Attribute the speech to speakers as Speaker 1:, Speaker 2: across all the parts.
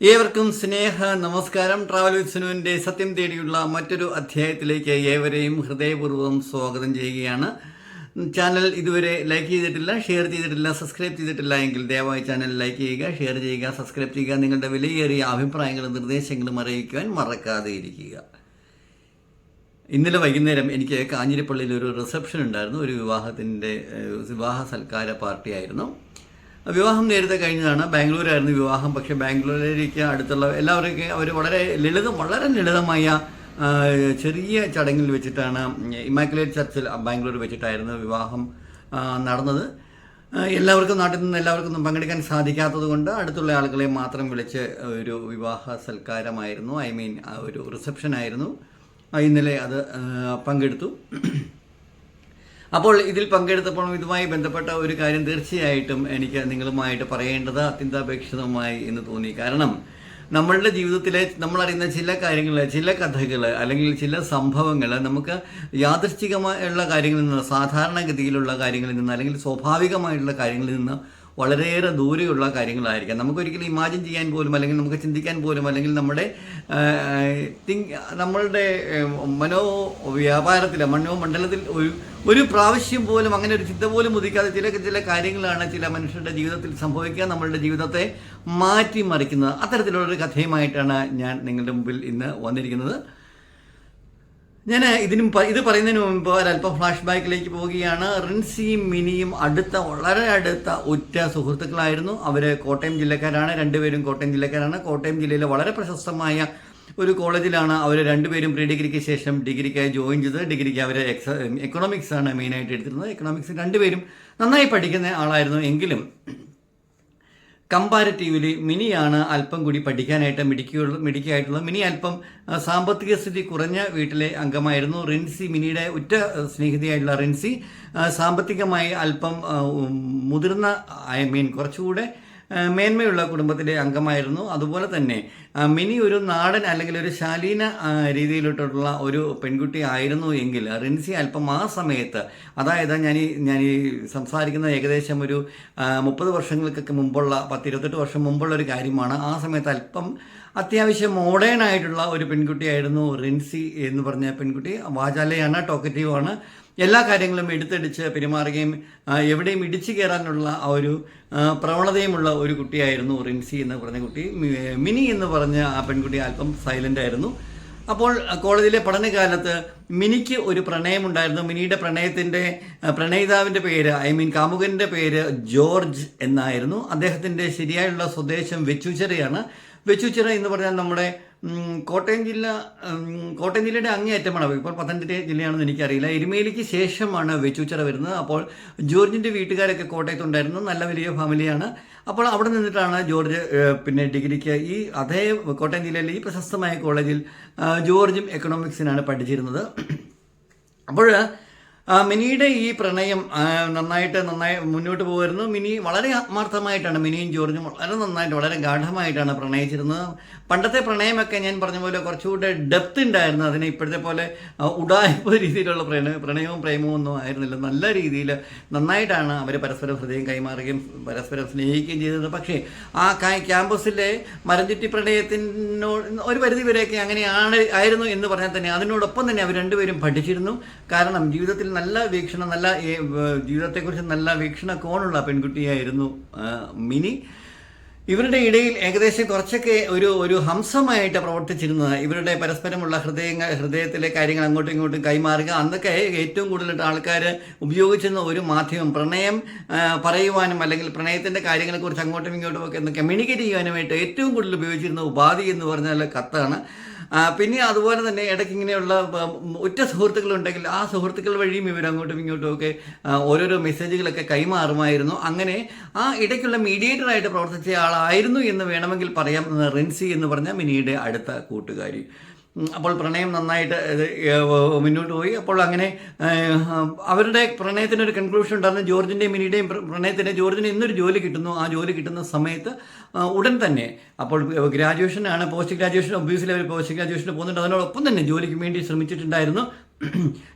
Speaker 1: ഏവർക്കും സ്നേഹ നമസ്കാരം. Travel with സുനുവിന്റെ സത്യം തേടിയുള്ള മറ്റൊരു അധ്യായത്തിലേക്ക് ഏവരെയും ഹൃദയപൂർവം സ്വാഗതം ചെയ്യുകയാണ്. ചാനൽ ഇതുവരെ ലൈക്ക് ചെയ്തിട്ടില്ല ഷെയർ ചെയ്തിട്ടില്ല സബ്സ്ക്രൈബ് ചെയ്തിട്ടില്ല എങ്കിൽ ദയവായി ചാനൽ ലൈക്ക് ചെയ്യുക ഷെയർ ചെയ്യുക സബ്സ്ക്രൈബ് ചെയ്യുക നിങ്ങളുടെ വിലയേറിയ അഭിപ്രായങ്ങളും നിർദ്ദേശങ്ങളും അറിയിക്കുവാൻ മറക്കാതെ ഇരിക്കുക. ഇന്നലെ വൈകുന്നേരം എനിക്ക് കാഞ്ഞിരപ്പള്ളിയിൽ ഒരു റിസപ്ഷൻ ഉണ്ടായിരുന്നു. ഒരു വിവാഹത്തിന്റെ വിവാഹ സൽക്കാര പാർട്ടിയായിരുന്നു വിവാഹം നേരത്തെ കഴിഞ്ഞതാണ്. ബാംഗ്ലൂരായിരുന്നു വിവാഹം. പക്ഷേ ബാംഗ്ലൂരിലേക്ക് അടുത്തുള്ള എല്ലാവരെയും അവർ വളരെ ലളിതം വളരെ ലളിതമായ ചെറിയ ചടങ്ങിൽ വെച്ചിട്ടാണ് ഇമാക്കുലേറ്റ് ചർച്ചിൽ ബാംഗ്ലൂർ വെച്ചിട്ടായിരുന്നു വിവാഹം നടന്നത്. എല്ലാവർക്കും നാട്ടിൽ നിന്ന് എല്ലാവർക്കും പങ്കെടുക്കാൻ സാധിക്കാത്തത് കൊണ്ട് അടുത്തുള്ള ആളുകളെ മാത്രം വിളിച്ച് ഒരു വിവാഹ സൽക്കാരമായിരുന്നു. ഐ മീൻ ഒരു റിസപ്ഷൻ ആയിരുന്നു ഇന്നലെ അത് പങ്കെടുത്തു. അപ്പോൾ ഇതിൽ പങ്കെടുത്തപ്പോൾ ഇതുമായി ബന്ധപ്പെട്ട ഒരു കാര്യം തീർച്ചയായിട്ടും എനിക്ക് നിങ്ങളുമായിട്ട് പറയേണ്ടത് അത്യന്താപേക്ഷിതമായി എന്ന് തോന്നി. കാരണം നമ്മളുടെ ജീവിതത്തിലെ നമ്മൾ അറിയുന്ന ചില കാര്യങ്ങൾ ചില കഥകൾ അല്ലെങ്കിൽ ചില സംഭവങ്ങൾ നമുക്ക് യാദൃശ്ചികമായുള്ള കാര്യങ്ങളിൽ നിന്ന് സാധാരണഗതിയിലുള്ള കാര്യങ്ങളിൽ നിന്ന് അല്ലെങ്കിൽ സ്വാഭാവികമായിട്ടുള്ള കാര്യങ്ങളിൽ നിന്ന് വളരെയേറെ ദൂരെയുള്ള കാര്യങ്ങളായിരിക്കാം. നമുക്കൊരിക്കലും ഇമാജിൻ ചെയ്യാൻ പോലും അല്ലെങ്കിൽ നമുക്ക് ചിന്തിക്കാൻ പോലും അല്ലെങ്കിൽ നമ്മുടെ തിങ്ക് നമ്മളുടെ മനോ വ്യാപാരത്തിൽ മനോമണ്ഡലത്തിൽ ഒരു ഒരു പ്രാവശ്യം പോലും അങ്ങനെ ഒരു ചിന്ത പോലും ഉദിക്കാതെ ചില ചില കാര്യങ്ങളാണ് ചില മനുഷ്യരുടെ ജീവിതത്തിൽ സംഭവിക്കുക നമ്മളുടെ ജീവിതത്തെ മാറ്റിമറിക്കുന്നത്. അത്തരത്തിലുള്ളൊരു കഥയുമായിട്ടാണ് ഞാൻ നിങ്ങളുടെ മുമ്പിൽ ഇന്ന് വന്നിരിക്കുന്നത്. ഞാൻ ഇതിനും ഇത് പറയുന്നതിന് മുമ്പ് ഒരല്പം ഫ്ലാഷ് ബാക്കിലേക്ക് പോവുകയാണ്. റിൻസിയും മിനിയും അടുത്ത വളരെ അടുത്ത ഉറ്റ സുഹൃത്തുക്കളായിരുന്നു. അവർ കോട്ടയം ജില്ലക്കാരാണ് രണ്ടുപേരും കോട്ടയം ജില്ലക്കാരാണ്. കോട്ടയം ജില്ലയിലെ വളരെ പ്രശസ്തമായ ഒരു കോളേജിലാണ് അവർ രണ്ടുപേരും പ്രീ ഡിഗ്രിക്ക് ശേഷം ഡിഗ്രിക്കായി ജോയിൻ ചെയ്തത്. ഡിഗ്രിക്ക് അവർ എക്സ എക്കണോമിക്സ് ആണ് മെയിനായിട്ട് എടുത്തിരുന്നത്. എക്കണോമിക്സ് രണ്ടുപേരും നന്നായി പഠിക്കുന്ന ആളായിരുന്നു. എങ്കിലും കമ്പാരിറ്റീവ്ലി മിനിയാണ് അല്പം കൂടി പഠിക്കാനായിട്ട് മിടിക്കുള്ള മിടുക്കിയായിട്ടുള്ള മിനി അല്പം സാമ്പത്തിക സ്ഥിതി കുറഞ്ഞ വീട്ടിലെ അംഗമായിരുന്നു. റിൻസി മിനിയുടെ ഉറ്റ സ്നേഹിതയായിട്ടുള്ള റിൻസി സാമ്പത്തികമായി അല്പം മുതിർന്ന ഐ മീൻ കുറച്ചുകൂടെ മേന്മയുള്ള കുടുംബത്തിലെ അംഗമായിരുന്നു. അതുപോലെ തന്നെ മിനി ഒരു നാടൻ അല്ലെങ്കിൽ ഒരു ശാലീന രീതിയിലോട്ടുള്ള ഒരു പെൺകുട്ടി ആയിരുന്നു എങ്കിൽ റിൻസി അല്പം ആ സമയത്ത് അതായത് ഞാൻ ഈ ഞാൻ ഈ സംസാരിക്കുന്ന ഏകദേശം ഒരു മുപ്പത് വർഷങ്ങൾക്കൊക്കെ മുമ്പുള്ള പത്ത് ഇരുപത്തെട്ട് വർഷം മുമ്പുള്ള ഒരു കാര്യമാണ്. ആ സമയത്ത് അല്പം അത്യാവശ്യം മോഡേൺ ആയിട്ടുള്ള ഒരു പെൺകുട്ടിയായിരുന്നു റിൻസി എന്ന് പറഞ്ഞ പെൺകുട്ടി. വാചാലയാണ് ടോക്കറ്റീവാണ്. എല്ലാ കാര്യങ്ങളും എടുത്തടിച്ച് പെരുമാറുകയും എവിടെയും ഇടിച്ചു കയറാനുള്ള ആ ഒരു പ്രവണതയുമുള്ള ഒരു കുട്ടിയായിരുന്നു റിൻസി എന്ന് പറഞ്ഞ കുട്ടി. മിനി എന്ന് പറഞ്ഞ ആ പെൺകുട്ടി അല്പം സൈലന്റ് ആയിരുന്നു. അപ്പോൾ കോളേജിലെ പഠനകാലത്ത് മിനിക്ക് ഒരു പ്രണയമുണ്ടായിരുന്നു. മിനിയുടെ പ്രണയത്തിന്റെ പ്രണയിതാവിന്റെ പേര് ഐ മീൻ കാമുകന്റെ പേര് ജോർജ് എന്നായിരുന്നു. അദ്ദേഹത്തിന്റെ ശരിയായുള്ള സ്വദേശം വെച്ചുച്ചിറയാണ്. വെച്ചുച്ചിറ എന്ന് പറഞ്ഞാൽ നമ്മുടെ കോട്ടയം ജില്ല കോട്ടയം ജില്ലയുടെ അങ്ങേയറ്റമാണ്. ഇപ്പോൾ പത്തനംതിട്ട ജില്ലയാണെന്ന് എനിക്കറിയില്ല. എരുമേലിക്ക് ശേഷമാണ് വെച്ചുച്ചിറ വരുന്നത്. അപ്പോൾ ജോർജിന്റെ വീട്ടുകാരൊക്കെ കോട്ടയത്തുണ്ടായിരുന്നു നല്ല വലിയ ഫാമിലിയാണ് അപ്പോൾ അവിടെ നിന്നിട്ടാണ് ജോർജ് പിന്നെ ഡിഗ്രിക്ക് ഈ അതേ കോട്ടയം ജില്ലയിലെ ഈ പ്രശസ്തമായ കോളേജിൽ ജോർജും എക്കണോമിക്സിനാണ് പഠിച്ചിരുന്നത്. അപ്പോൾ മിനിയുടെ ഈ പ്രണയം നന്നായിട്ട് നന്നായി മുന്നോട്ട് പോകുമായിരുന്നു മിനി വളരെ ആത്മാർത്ഥമായിട്ടാണ് മിനിയും ജോർജും വളരെ നന്നായിട്ട് വളരെ ഗാഠമായിട്ടാണ് പ്രണയിച്ചിരുന്നത്. പണ്ടത്തെ പ്രണയമൊക്കെ ഞാൻ പറഞ്ഞ പോലെ കുറച്ചുകൂടെ ഡെപ്ത് ഉണ്ടായിരുന്നു. അതിന് ഇപ്പോഴത്തെ പോലെ ഉടായ്പ രീതിയിലുള്ള പ്രണയം പ്രണയവും പ്രേമവും ഒന്നും ആയിരുന്നില്ല. നല്ല രീതിയിൽ നന്നായിട്ടാണ് അവർ പരസ്പരം ഹൃദയം കൈമാറുകയും പരസ്പരം സ്നേഹിക്കുകയും ചെയ്തത്. പക്ഷേ ആ ക്യാമ്പസിലെ മരഞ്ചുറ്റി പ്രണയത്തിനോട് ഒരു പരിധി വരെയൊക്കെ അങ്ങനെയാണ് ആയിരുന്നു എന്ന് പറഞ്ഞാൽ തന്നെ അതിനോടൊപ്പം തന്നെ അവർ രണ്ടുപേരും പഠിച്ചിരുന്നു. കാരണം ജീവിതത്തിൽ നല്ല വീക്ഷണം നല്ല ജീവിതത്തെക്കുറിച്ച് നല്ല വീക്ഷണ കോണുള്ള പെൺകുട്ടിയായിരുന്നു മിനി. ഇവരുടെ ഇടയിൽ ഏകദേശം കുറച്ചൊക്കെ ഒരു ഒരു ഹംസമായിട്ട് പ്രവർത്തിച്ചിരുന്നത്. ഇവരുടെ പരസ്പരമുള്ള ഹൃദയങ്ങൾ ഹൃദയത്തിലെ കാര്യങ്ങൾ അങ്ങോട്ടും ഇങ്ങോട്ടും കൈമാറുക അന്നൊക്കെ ഏറ്റവും കൂടുതൽ ആൾക്കാർ ഉപയോഗിച്ചിരുന്ന ഒരു മാധ്യമം. പ്രണയം പറയുവാനും അല്ലെങ്കിൽ പ്രണയത്തിന്റെ കാര്യങ്ങളെക്കുറിച്ച് അങ്ങോട്ടും ഇങ്ങോട്ടും ഒക്കെ ഒന്ന് കമ്മ്യൂണിക്കേറ്റ് ചെയ്യാനുമായിട്ട് ഏറ്റവും കൂടുതൽ ഉപയോഗിച്ചിരുന്ന ഉപാധി എന്ന് പറഞ്ഞാൽ കത്താണ്. പിന്നെ അതുപോലെ തന്നെ ഇടയ്ക്ക് ഇങ്ങനെയുള്ള ഒറ്റ സുഹൃത്തുക്കളുണ്ടെങ്കിൽ ആ സുഹൃത്തുക്കൾ വഴിയും ഇവർ അങ്ങോട്ടും ഇങ്ങോട്ടും ഒക്കെ ഓരോരോ മെസ്സേജുകളൊക്കെ കൈമാറുമായിരുന്നു. അങ്ങനെ ആ ഇടയ്ക്കുള്ള മീഡിയേറ്ററായിട്ട് പ്രവർത്തിച്ച ആളായിരുന്നു എന്ന് വേണമെങ്കിൽ പറയാം റിൻസി എന്ന് പറഞ്ഞ മിനിയുടെ അടുത്ത കൂട്ടുകാരി. അപ്പോൾ പ്രണയം നന്നായിട്ട് മുന്നോട്ട് പോയി. അപ്പോൾ അങ്ങനെ അവരുടെ പ്രണയത്തിനൊരു കൺക്ലൂഷൻ ഉണ്ടായിരുന്നു. ജോർജിന്റെയും മിനിയുടെയും പ്രണയത്തിന് ജോർജിന് ഇന്നൊരു ജോലി കിട്ടുന്നു. ആ ജോലി കിട്ടുന്ന സമയത്ത് ഉടൻ തന്നെ അപ്പോൾ ഗ്രാജുവേഷനാണ് പോസ്റ്റ് ഗ്രാജുവേഷൻ ഒബ്വിയസ്ലി അവർ പോസ്റ്റ് ഗ്രാജുവേഷന് പോകുന്നുണ്ട്. അതിനോടൊപ്പം തന്നെ ജോലിക്ക് വേണ്ടി ശ്രമിച്ചിട്ടുണ്ടായിരുന്നു.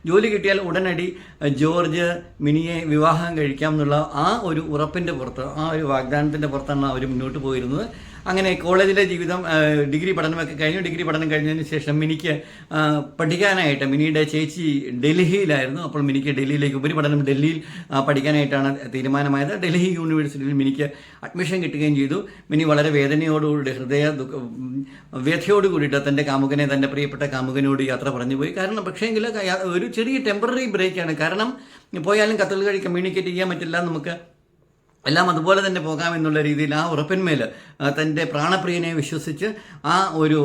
Speaker 1: ജോലി കിട്ടിയാൽ ഉടനടി ജോർജ് മിനിയെ വിവാഹം കഴിക്കാം എന്നുള്ള ആ ഒരു ഉറപ്പിന്റെ പുറത്ത് ആ ഒരു വാഗ്ദാനത്തിന്റെ പുറത്താണ് അവർ മുന്നോട്ട് പോയിരുന്നത്. അങ്ങനെ കോളേജിലെ ജീവിതം ഡിഗ്രി പഠനമൊക്കെ കഴിഞ്ഞു. ഡിഗ്രി പഠനം കഴിഞ്ഞതിന് ശേഷം മിനിക്ക് പഠിക്കാനായിട്ട് മിനിയുടെ ചേച്ചി ഡൽഹിയിലായിരുന്നു. അപ്പോൾ മിനിക്ക് ഡൽഹിയിലേക്ക് ഉപരിപഠനം ഡൽഹിയിൽ പഠിക്കാനായിട്ടാണ് തീരുമാനമായത്. ഡൽഹി യൂണിവേഴ്സിറ്റിയിൽ മിനിക്ക് അഡ്മിഷൻ കിട്ടുകയും ചെയ്തു. മിനി വളരെ വേദനയോടുകൂടി ഹൃദയ വ്യഥയോട് കൂടിയിട്ട് തന്റെ കാമുകനെ തന്റെ പ്രിയപ്പെട്ട കാമുകനോട് യാത്ര പറഞ്ഞു പോയി. കാരണം പക്ഷേങ്കിൽ ഒരു ചെറിയ ടെമ്പററി ബ്രേക്കാണ്. കാരണം പോയാലും കത്തുകൾ കഴി കമ്മ്യൂണിക്കേറ്റ് ചെയ്യാൻ പറ്റില്ല. നമുക്ക് എല്ലാം അതുപോലെ തന്നെ പോകാമെന്നുള്ള രീതിയിൽ ആ ഉറപ്പിന്മേൽ തന്റെ പ്രാണപ്രിയനെ വിശ്വസിച്ച് ആ ഒരു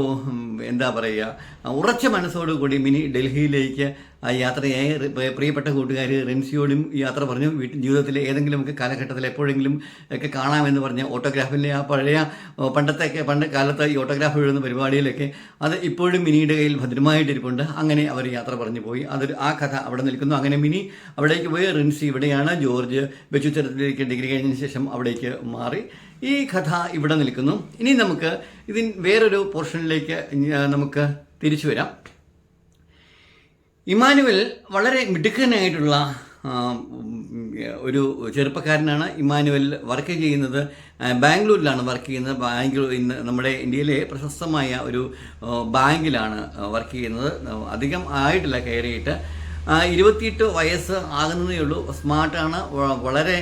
Speaker 1: എന്താ പറയുക ഉറച്ച മനസ്സോടുകൂടി മിനി ഡൽഹിയിലേക്ക് ആ യാത്രയായി പ്രിയപ്പെട്ട കൂട്ടുകാർ റിൻസിയോടും യാത്ര പറഞ്ഞു. വീട്ടിൽ ജീവിതത്തിലെ ഏതെങ്കിലും ഒക്കെ കാലഘട്ടത്തിൽ എപ്പോഴെങ്കിലും ഒക്കെ കാണാമെന്ന് പറഞ്ഞ ഓട്ടോഗ്രാഫിലെ ആ പഴയ പണ്ടത്തെ പണ്ട് കാലത്ത് ഈ ഓട്ടോഗ്രാഫ് എഴുതുന്ന പരിപാടിയിലൊക്കെ അത് ഇപ്പോഴും മിനിയുടെ കയ്യിൽ ഭദ്രമായിട്ടിരിപ്പുണ്ട്. അങ്ങനെ അവർ യാത്ര പറഞ്ഞു പോയി. അതൊരു ആ കഥ അവിടെ നിൽക്കുന്നു. അങ്ങനെ മിനി അവിടേക്ക് പോയി. റിൻസി ഇവിടെയാണ്. ജോർജ് ബച്ചുത്തരത്തിലേക്ക് ഡിഗ്രി കഴിഞ്ഞതിന് ശേഷം അവിടേക്ക് മാറി. ഈ കഥ ഇവിടെ നിൽക്കുന്നു. ഇനി നമുക്ക് ഇതിൻ വേറൊരു പോർഷനിലേക്ക് നമുക്ക് തിരിച്ചു വരാം. ഇമാനുവൽ വളരെ മിടുക്കനായിട്ടുള്ള ഒരു ചെറുപ്പക്കാരനാണ്. ഇമാനുവൽ വർക്ക് ചെയ്യുന്നത് ബാംഗ്ലൂരിലാണ് വർക്ക് ചെയ്യുന്നത്. ബാംഗ്ലൂർ ഇന്ന് നമ്മുടെ ഇന്ത്യയിലെ പ്രശസ്തമായ ഒരു ബാങ്കിലാണ് വർക്ക് ചെയ്യുന്നത്. അധികം ആയിട്ടില്ല കയറിയിട്ട്. ഇരുപത്തിയെട്ട് വയസ്സ് ആകുന്നതേ ഉള്ളൂ. സ്മാർട്ടാണ് വളരെ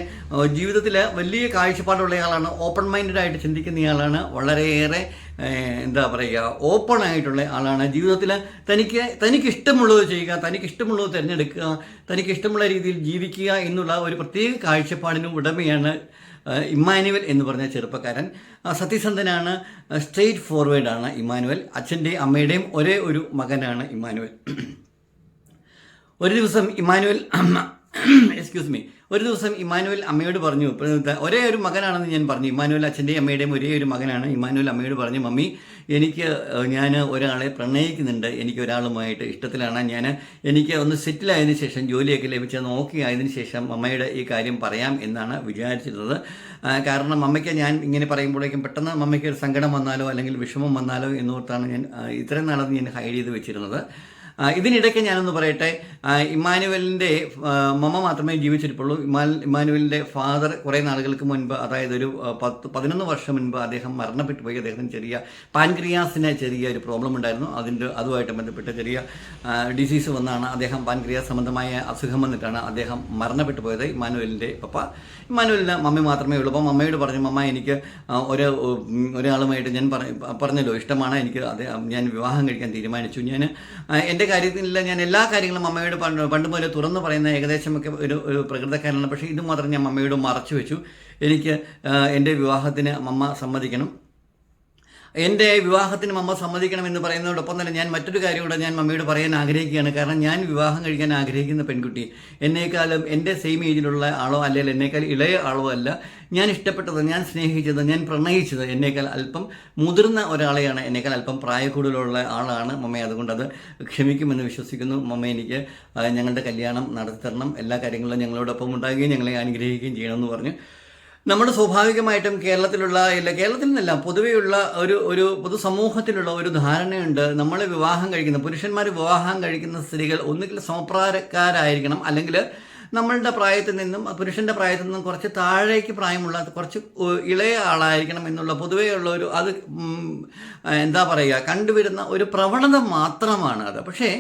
Speaker 1: ജീവിതത്തിൽ വലിയ കാഴ്ചപ്പാടുള്ള ആളാണ് ഓപ്പൺ മൈൻഡഡ് ആയിട്ട് ചിന്തിക്കുന്നയാളാണ്. വളരെയേറെ ഏഹ്, എന്താ പറയുക ഓപ്പൺ ആയിട്ടുള്ള ആളാണ്. ജീവിതത്തിൽ തനിക്ക് തനിക്ക് ഇഷ്ടമുള്ളത് ചെയ്യുക തനിക്ക് ഇഷ്ടമുള്ളത് തിരഞ്ഞെടുക്കുക തനിക്ക് ഇഷ്ടമുള്ള രീതിയിൽ ജീവിക്കുക എന്നുള്ള ഒരു പ്രത്യേക കാഴ്ചപ്പാടിന് ഉടമയാണ് ഇമ്മാനുവൽ എന്ന് പറഞ്ഞ ചെറുപ്പക്കാരൻ. സത്യസന്ധനാണ്. സ്ട്രെയിറ്റ് ഫോർവേഡാണ് ഇമ്മാനുവൽ. അച്ഛന്റെയും അമ്മയുടെയും ഒരേ ഒരു മകനാണ് ഇമ്മാനുവൽ. ഒരു ദിവസം ഇമാനുവൽ അമ്മ എക്സ്ക്യൂസ് മീ ഒരു ദിവസം ഇമാനുവൽ അമ്മയോട് പറഞ്ഞു ഒരേ ഒരു മകനാണെന്ന് ഞാൻ പറഞ്ഞു ഇമാനുവൽ അച്ഛന്റെയും അമ്മയുടെയും ഒരേ ഒരു മകനാണ് ഇമാനുവൽ അമ്മയോട് പറഞ്ഞു മമ്മി എനിക്ക് ഞാൻ ഒരാളെ പ്രണയിക്കുന്നുണ്ട് എനിക്ക് ഒരാളുമായിട്ട് ഇഷ്ടത്തിലാണ് ഞാൻ എനിക്ക് ഒന്ന് സെറ്റിലായതിനു ശേഷം ജോലിയൊക്കെ ലഭിച്ച നോക്കി ആയതിനു ശേഷം അമ്മയുടെ ഈ കാര്യം പറയാം എന്നാണ് വിചാരിച്ചിരുന്നത്. കാരണം അമ്മയ്ക്ക് ഞാൻ ഇങ്ങനെ പറയുമ്പോഴേക്കും പെട്ടെന്ന് അമ്മയ്ക്ക് ഒരു സങ്കടം വന്നാലോ അല്ലെങ്കിൽ വിഷമം വന്നാലോ എന്നോർത്താണ് ഞാൻ ഇത്രയും നാളത് ഞാൻ ഹൈഡ് ചെയ്ത് വെച്ചിരുന്നത്. ഇതിനിടയ്ക്ക് ഞാനൊന്ന് പറയട്ടെ. ഇമ്മാനുവലിന്റെ മമ്മ മാത്രമേ ജീവിച്ചിരിപ്പുള്ളൂ. ഇമാൻ ഇമ്മാനുവലിന്റെ ഫാദർ കുറേ നാളുകൾക്ക് മുൻപ് അതായത് ഒരു പത്ത് പതിനൊന്ന് വർഷം മുൻപ് അദ്ദേഹം മരണപ്പെട്ടു പോയി. അദ്ദേഹത്തിന് ചെറിയ പാൻക്രിയാസിന് ചെറിയ ഒരു പ്രോബ്ലം ഉണ്ടായിരുന്നു. അതിന്റെ അതുമായിട്ട് ബന്ധപ്പെട്ട് ചെറിയ ഡിസീസ് വന്നാണ് അദ്ദേഹം പാൻക്രിയാസ് സംബന്ധമായ അസുഖം വന്നിട്ടാണ് അദ്ദേഹം മരണപ്പെട്ടു പോയത്. ഇമ്മാനുവലിന്റെ പപ്പ. ഇമ്മാനുവലിന് മമ്മി മാത്രമേ ഉള്ളൂ. അപ്പം മമ്മയോട് പറഞ്ഞു മമ്മ എനിക്ക് ഒരു ഒരാളുമായിട്ട് ഞാൻ പറഞ്ഞല്ലോ. ഇഷ്ടമാണ് എനിക്ക് അദ്ദേഹം ഞാൻ വിവാഹം കഴിക്കാൻ തീരുമാനിച്ചു. ഞാൻ എന്റെ കാര്യത്തിലില്ല ഞാൻ എല്ലാ കാര്യങ്ങളും അമ്മയോട് പണ്ട് പണ്ട് മുതലേ തുറന്നു പറയുന്ന ഏകദേശമൊക്കെ ഒരു ഒരു പ്രകൃതക്കാരനാണ്. പക്ഷേ ഇത് മാത്രം ഞാൻ അമ്മയോട് മറച്ചു വെച്ചു. എനിക്ക് എന്റെ വിവാഹത്തിന് അമ്മ സമ്മതിക്കണം. എന്റെ വിവാഹത്തിന് മമ്മ സമ്മതിക്കണമെന്ന് പറയുന്നതോടൊപ്പം തന്നെ ഞാൻ മറ്റൊരു കാര്യം കൂടെ ഞാൻ മമ്മിയോട് പറയാൻ ആഗ്രഹിക്കുകയാണ്. കാരണം ഞാൻ വിവാഹം കഴിക്കാൻ ആഗ്രഹിക്കുന്ന പെൺകുട്ടി. എന്നേക്കാളും എന്റെ സെയിം ഏജിലുള്ള ആളോ അല്ലെങ്കിൽ എന്നേക്കാൾ ഇളയ ആളോ അല്ല. ഞാൻ ഇഷ്ടപ്പെട്ടത് ഞാൻ സ്നേഹിച്ചത് ഞാൻ പ്രണയിച്ചത് എന്നേക്കാൾ അല്പം മുതിർന്ന ഒരാളെയാണ്. എന്നേക്കാൾ അല്പം പ്രായക്കൂടുതലുള്ള ആളാണ് മമ്മ. അതുകൊണ്ട് അത് ക്ഷമിക്കുമെന്ന് വിശ്വസിക്കുന്നു മമ്മ എനിക്ക്. ഞങ്ങളുടെ കല്യാണം നടത്തി തരണം. എല്ലാ കാര്യങ്ങളിലും ഞങ്ങളോടൊപ്പം ഉണ്ടാകുകയും ഞങ്ങളെ അനുഗ്രഹിക്കുകയും ചെയ്യണമെന്ന് പറഞ്ഞു. നമ്മുടെ സ്വാഭാവികമായിട്ടും കേരളത്തിലുള്ള ഇല്ല കേരളത്തിൽ നിന്നല്ല പൊതുവെയുള്ള ഒരു ഒരു പൊതുസമൂഹത്തിലുള്ള ഒരു ധാരണയുണ്ട്. നമ്മൾ വിവാഹം കഴിക്കുന്ന പുരുഷന്മാർ വിവാഹം കഴിക്കുന്ന സ്ത്രീകൾ ഒന്നുകിൽ സമപ്രായക്കാരായിരിക്കണം അല്ലെങ്കിൽ നമ്മളുടെ പ്രായത്തിൽ നിന്നും പുരുഷന്റെ പ്രായത്തിൽ നിന്നും കുറച്ച് താഴേക്ക് പ്രായമുള്ള കുറച്ച് ഇളയ ആളായിരിക്കണം എന്നുള്ള പൊതുവെയുള്ള ഒരു അത് എന്താ പറയുക കണ്ടുവരുന്ന ഒരു പ്രവണത മാത്രമാണ് അത്. പക്ഷേ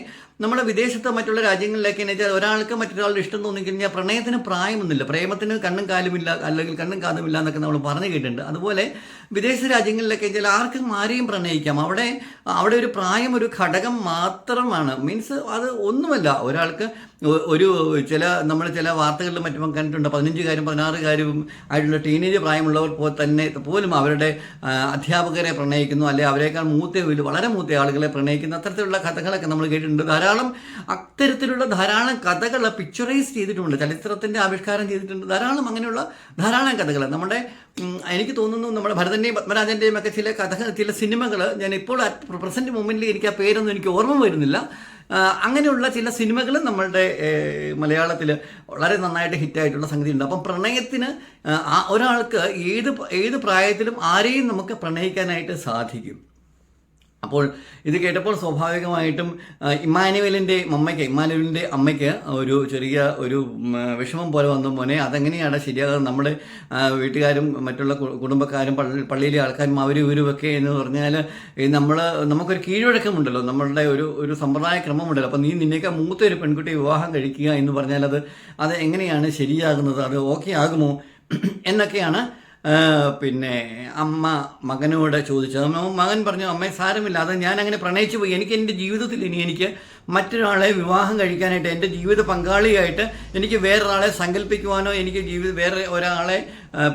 Speaker 1: നമ്മുടെ വിദേശത്ത് മറ്റുള്ള രാജ്യങ്ങളിലേക്ക് എന്ന് വെച്ചാൽ ഒരാൾക്ക് മറ്റൊരാളുടെ ഇഷ്ടം തോന്നിക്കഴിഞ്ഞാൽ പ്രണയത്തിന് പ്രായമൊന്നുമില്ല. പ്രേമത്തിന് കണ്ണും കാലുമില്ല അല്ലെങ്കിൽ കണ്ണും കാതുമില്ല എന്നൊക്കെ നമ്മൾ പറഞ്ഞു കേട്ടിട്ടുണ്ട്. അതുപോലെ വിദേശ രാജ്യങ്ങളിലൊക്കെ ചില ആർക്കും ആരെയും പ്രണയിക്കാം. അവിടെ അവിടെ ഒരു പ്രായം ഒരു ഘടകം മാത്രമാണ്. മീൻസ് അത് ഒന്നുമല്ല. ഒരാൾക്ക് ഒരു ചില നമ്മൾ ചില വാർത്തകളിലും മറ്റും കണ്ടിട്ടുണ്ട്. പതിനഞ്ചുകാരും പതിനാറുകാരും ആയിട്ടുള്ള ടീനേജ് പ്രായമുള്ളവർ തന്നെ പോലും അവരുടെ അധ്യാപകരെ പ്രണയിക്കുന്നു. അല്ലെ അവരെക്കാൾ മൂത്ത വളരെ മൂത്ത ആളുകളെ പ്രണയിക്കുന്ന. അത്തരത്തിലുള്ള കഥകളൊക്കെ നമ്മൾ കേട്ടിട്ടുണ്ട്. ധാരാളം അത്തരത്തിലുള്ള ധാരാളം കഥകൾ പിക്ചറൈസ് ചെയ്തിട്ടുണ്ട്. ചരിത്രത്തിന്റെ ആവിഷ്കാരം ചെയ്തിട്ടുണ്ട്. ധാരാളം അങ്ങനെയുള്ള ധാരാളം കഥകൾ നമ്മുടെ എനിക്ക് തോന്നുന്നു നമ്മുടെ ഭരതന്റെയും പത്മരാജന്റെയും ഒക്കെ ചില കഥ ചില സിനിമകൾ ഞാൻ ഇപ്പോൾ പ്രസന്റ് മൊമെന്റിൽ എനിക്ക് ആ പേരൊന്നും എനിക്ക് ഓർമ്മ വരുന്നില്ല. അങ്ങനെയുള്ള ചില സിനിമകൾ നമ്മളുടെ മലയാളത്തിൽ വളരെ നന്നായിട്ട് ഹിറ്റായിട്ടുള്ള സംഗതി ഉണ്ട് അപ്പം പ്രണയത്തിന് ഒരാൾക്ക് ഏത് ഏത് പ്രായത്തിലും ആരെയും നമുക്ക് പ്രണയിക്കാനായിട്ട് സാധിക്കും. അപ്പോൾ ഇത് കേട്ടപ്പോൾ സ്വാഭാവികമായിട്ടും ഇമ്മാനുവലിന്റെ മമ്മയ്ക്ക് ഇമ്മാനുവലിന്റെ അമ്മയ്ക്ക് ഒരു ചെറിയ ഒരു വിഷമം പോലെ വന്നു. മോനെ അതെങ്ങനെയാണ് ശരിയാകുന്നത് നമ്മുടെ വീട്ടുകാരും മറ്റുള്ള കുടുംബക്കാരും പള്ളിയിലെ ആൾക്കാരും അവരും ഇവരും ഒക്കെ എന്ന് പറഞ്ഞാൽ നമ്മൾ നമുക്കൊരു കീഴ്വഴക്കമുണ്ടല്ലോ. നമ്മളുടെ ഒരു ഒരു സമ്പ്രദായ ക്രമമുണ്ടല്ലോ അപ്പോൾ നീ നിന്നേക്കാൾ മൂത്ത ഒരു പെൺകുട്ടി വിവാഹം കഴിക്കുക എന്ന് പറഞ്ഞാൽ അത് അത് എങ്ങനെയാണ് ശരിയാകുന്നത്? അത് ഓക്കെ ആകുമോ? എന്നൊക്കെയാണ് പിന്നെ അമ്മ മകനോട് ചോദിച്ചത് മകൻ പറഞ്ഞു അമ്മയെ സാരമില്ല. അത് ഞാൻ അങ്ങനെ പ്രണയിച്ചു പോയി. എനിക്ക് എന്റെ ജീവിതത്തിൽ ഇനി എനിക്ക് മറ്റൊരാളെ വിവാഹം കഴിക്കാനായിട്ട് എന്റെ ജീവിത പങ്കാളിയായിട്ട് എനിക്ക് വേറൊരാളെ സങ്കല്പിക്കുവാനോ എനിക്ക് ജീവിത വേറെ ഒരാളെ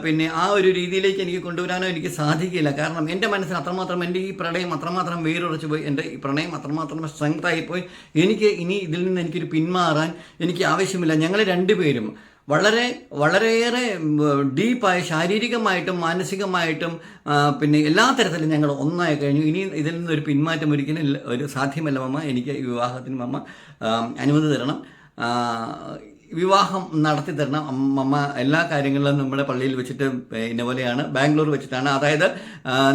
Speaker 1: പിന്നെ ആ ഒരു രീതിയിലേക്ക് എനിക്ക് കൊണ്ടുവരാനോ എനിക്ക് സാധിക്കില്ല. കാരണം എന്റെ മനസ്സിന് അത്രമാത്രം എന്റെ ഈ പ്രണയം അത്രമാത്രം വേരുറച്ചു പോയി. എന്റെ ഈ പ്രണയം അത്രമാത്രം സ്ട്രെങ്ത് ആയിപ്പോയി എനിക്ക് ഇനി ഇതിൽ നിന്ന് എനിക്കൊരു പിന്മാറാൻ എനിക്ക് ആവശ്യമില്ല. ഞങ്ങൾ രണ്ടുപേരും വളരെ വളരെയേറെ ഡീപ്പായ ശാരീരികമായിട്ടും മാനസികമായിട്ടും പിന്നെ എല്ലാ തരത്തിലും ഞങ്ങൾ ഒന്നായി കഴിഞ്ഞു. ഇനി ഇതിൽ നിന്നൊരു പിന്മാറ്റം ഒരിക്കലും ഒരു സാധ്യമല്ല മമ്മ. എനിക്ക് വിവാഹത്തിന് മമ്മ അനുമതി തരണം. വിവാഹം നടത്തി തരണം. അമ്മ എല്ലാ കാര്യങ്ങളിലും നമ്മുടെ പള്ളിയിൽ വെച്ചിട്ട് ഇന്ന പോലെയാണ്. ബാംഗ്ലൂർ വെച്ചിട്ടാണ്. അതായത്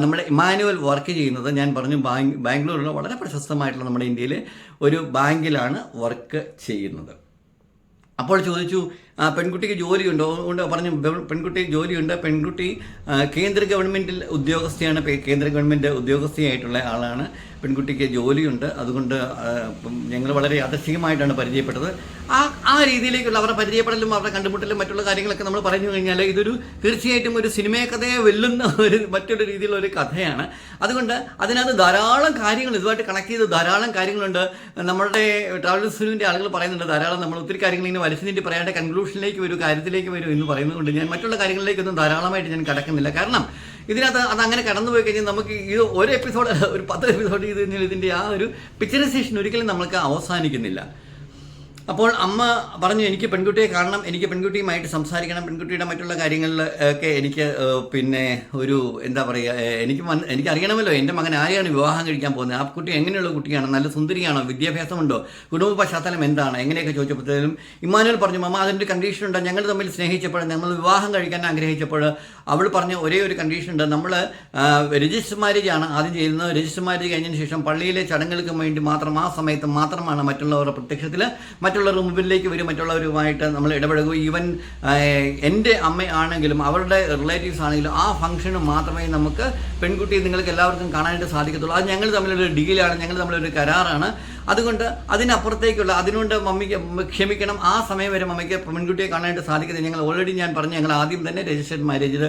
Speaker 1: നമ്മുടെ ഇമാനുവൽ വർക്ക് ചെയ്യുന്നത് ഞാൻ പറഞ്ഞു ബാങ്ക് ബാംഗ്ലൂരിലുള്ള വളരെ പ്രശസ്തമായിട്ടുള്ള നമ്മുടെ ഇന്ത്യയിലെ ഒരു ബാങ്കിലാണ് വർക്ക് ചെയ്യുന്നത്. അപ്പോൾ ചോദിച്ചു ആ, പെൺകുട്ടിക്ക് ജോലിയുണ്ട്? അതുകൊണ്ട് പറഞ്ഞു പെൺകുട്ടിക്ക് പെൺകുട്ടി ജോലിയുണ്ട്. പെൺകുട്ടി കേന്ദ്ര ഗവൺമെന്റിൽ ഉദ്യോഗസ്ഥയാണ്. കേന്ദ്ര ഗവൺമെന്റ് ഉദ്യോഗസ്ഥയായിട്ടുള്ള ആളാണ്. പെൺകുട്ടിക്ക് ജോലിയുണ്ട്. അതുകൊണ്ട് ഞങ്ങൾ വളരെ യാദൃശ്ചികമായിട്ടാണ് പരിചയപ്പെട്ടത്. ആ ആ രീതിയിലേക്കുള്ള അവരുടെ പരിചയപ്പെടലും അവരുടെ കണ്ടുമുട്ടലും മറ്റുള്ള കാര്യങ്ങളൊക്കെ നമ്മൾ പറഞ്ഞു കഴിഞ്ഞാൽ ഇതൊരു തീർച്ചയായിട്ടും ഒരു സിനിമയെ കഥയെ വെല്ലുന്ന ഒരു മറ്റൊരു രീതിയിലുള്ള ഒരു കഥയാണ്. അതുകൊണ്ട് അതിനകത്ത് ധാരാളം കാര്യങ്ങൾ ഇതുമായിട്ട് കണക്ട് ചെയ്ത് ധാരാളം കാര്യങ്ങളുണ്ട്. നമ്മുടെ ട്രാവൽ സുനുവിന്റെ ആളുകൾ പറയുന്നുണ്ട് ധാരാളം നമ്മൾ ഒത്തിരി കാര്യങ്ങൾ ഇങ്ങനെ വലിച്ചു നീട്ടി പറയാണ്ട് കൺക്ലൂഷനിലേക്ക് വരും കാര്യത്തിലേക്ക് വരും എന്ന് പറയുന്നതുകൊണ്ട് ഞാൻ മറ്റുള്ള കാര്യങ്ങളിലേക്കൊന്നും ധാരാളമായിട്ട് ഞാൻ കടക്കുന്നില്ല. കാരണം ഇതിനകത്ത് അത് അങ്ങനെ കടന്നുപോയി കഴിഞ്ഞാൽ നമുക്ക് ഈ ഒരു എപ്പിസോഡ് ഒരു പത്ത് എപ്പിസോഡ് ചെയ്ത് കഴിഞ്ഞാൽ ഇതിന്റെ ആ ഒരു പിക്ചറൈസേഷൻ ഒരിക്കലും നമുക്ക് അവസാനിക്കുന്നില്ല. അപ്പോൾ അമ്മ പറഞ്ഞു എനിക്ക് പെൺകുട്ടിയെ കാണണം എനിക്ക് പെൺകുട്ടിയുമായിട്ട് സംസാരിക്കണം പെൺകുട്ടിയുടെ മറ്റുള്ള കാര്യങ്ങളിൽ ഒക്കെ എനിക്ക് പിന്നെ ഒരു എന്താ പറയുക എനിക്ക് എനിക്ക് അറിയണമല്ലോ എന്റെ മകൻ ആരെയാണ് വിവാഹം കഴിക്കാൻ പോകുന്നത് ആ കുട്ടി എങ്ങനെയുള്ള കുട്ടിയാണ് നല്ല സുന്ദരിയാണോ വിദ്യാഭ്യാസമുണ്ടോ കുടുംബ പശ്ചാത്തലം എന്താണ്? എങ്ങനെയൊക്കെ ചോദിച്ചപ്പോഴത്തേലും ഇമ്മാനുവൽ പറഞ്ഞു മമ്മ അതിന്റെ കണ്ടീഷൻ ഉണ്ട്? ഞങ്ങൾ തമ്മിൽ സ്നേഹിച്ചപ്പോൾ നമ്മൾ വിവാഹം കഴിക്കാൻ ആഗ്രഹിച്ചപ്പോൾ അവൾ പറഞ്ഞ ഒരേ ഒരു കണ്ടീഷൻ ഉണ്ട് നമ്മൾ രജിസ്റ്റർ മാരേജ് ആണ് ആദ്യം ചെയ്യുന്നത്. രജിസ്റ്റർ മാരേജ് കഴിഞ്ഞതിന് ശേഷം പള്ളിയിലെ ചടങ്ങുകൾക്ക് വേണ്ടി മാത്രം ആ സമയത്ത് മാത്രമാണ് മറ്റുള്ളവരുടെ പ്രത്യക്ഷത്തിൽ മറ്റുള്ളവരുടെ മുമ്പിലേക്ക് വരും മറ്റുള്ളവരുമായിട്ട് നമ്മൾ ഇടപഴകും. ഈവൻ എന്റെ അമ്മയാണെങ്കിലും അവരുടെ റിലേറ്റീവ്സ് ആണെങ്കിലും ആ ഫംഗ്ഷന് മാത്രമേ നമുക്ക് പെൺകുട്ടിയെ നിങ്ങൾക്ക് എല്ലാവർക്കും കാണാനായിട്ട് സാധിക്കത്തുള്ളൂ. അത് ഞങ്ങൾ തമ്മിലൊരു ഡീലാണ് ഞങ്ങൾ തമ്മിലൊരു കരാറാണ്. അതുകൊണ്ട് അതിനപ്പുറത്തേക്കുള്ള അതിനുകൊണ്ട് മമ്മിക്ക് ക്ഷമിക്കണം. ആ സമയം വരെ മമ്മിക്ക് പെൺകുട്ടിയെ കാണാനായിട്ട് സാധിക്കുന്നത് ഞങ്ങൾ ഓൾറെഡി ഞാൻ പറഞ്ഞു ഞങ്ങൾ ആദ്യം തന്നെ രജിസ്റ്റേഡ് മാരേജിൽ